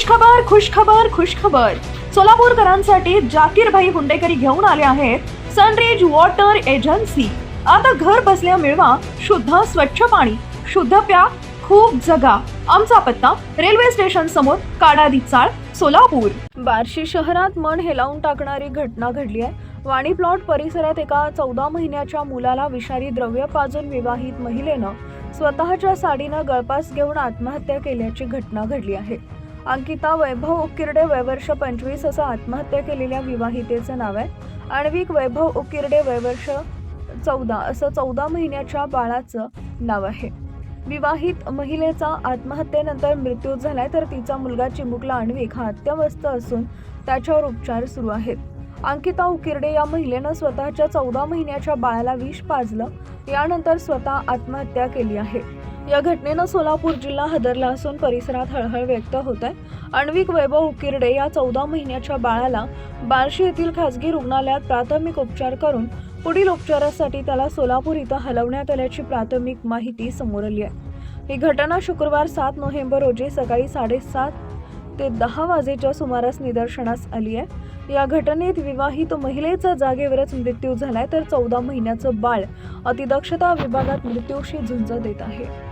खुश खबर खुश खबर खुश खबर सोलापूरकरांसाठी जाकीरभाई हुंडेकरी घेऊन आले आहेत सनरेज वॉटर एजन्सी. आता घर बसल्या मिळवा शुद्ध स्वच्छ पाणी शुद्ध प्या खूप जगा. आमचा पत्ता रेल्वे स्टेशन समोर काडादी चाळ सोलापूर. बार्शी शहरात मन हेलावून टाकणारी घटना घडली आहे. वाणी प्लॉट परिसरात एका चौदा महिन्याच्या मुलाला विषारी द्रव्य पाजून विवाहित महिलेनं स्वतःच्या साडीनं गळपास घेऊन आत्महत्या केल्याची घटना घडली आहे. अंकिता वैभव उकिरडे वयवर्ष पंचवीस असं आत्महत्या केलेल्या विवाहितेचं नाव आहे. आण्विक वैभव उकिरडे वयवर्ष चौदा असं चौदा महिन्याच्या बाळाचं नाव आहे. विवाहित महिलेचा आत्महत्येनंतर मृत्यू झालाय तर तिचा मुलगा चिमुकला आण्विक हा अत्यवस्थ असून त्याच्यावर उपचार सुरू आहेत. अंकिता उकिरडे या महिलेनं स्वतःच्या चौदा महिन्याच्या बाळाला विष पाजलं. यानंतर स्वतः आत्महत्या केली आहे. या घटनेनं सोलापूर जिल्हा हादरला असून परिसरात हळहळ व्यक्त होत आहे. आण्विक वैभव उकिरडे या चौदा महिन्याच्या बाळाला बार्शी येथील खासगी रुग्णालयात प्राथमिक उपचार करून पुढील उपचारासाठी त्याला सोलापूर इथं हलवण्यात आल्याची प्राथमिक माहिती समोर आली आहे. ही घटना शुक्रवार सात नोव्हेंबर रोजी सकाळी साडेसात ते दहा वाजेच्या सुमारास निदर्शनास आली आहे. या घटनेत विवाहित महिलेचा जागेवरच मृत्यू झालाय तर चौदा महिन्याचं बाळ अतिदक्षता विभागात मृत्यूशी झुंज देत आहे.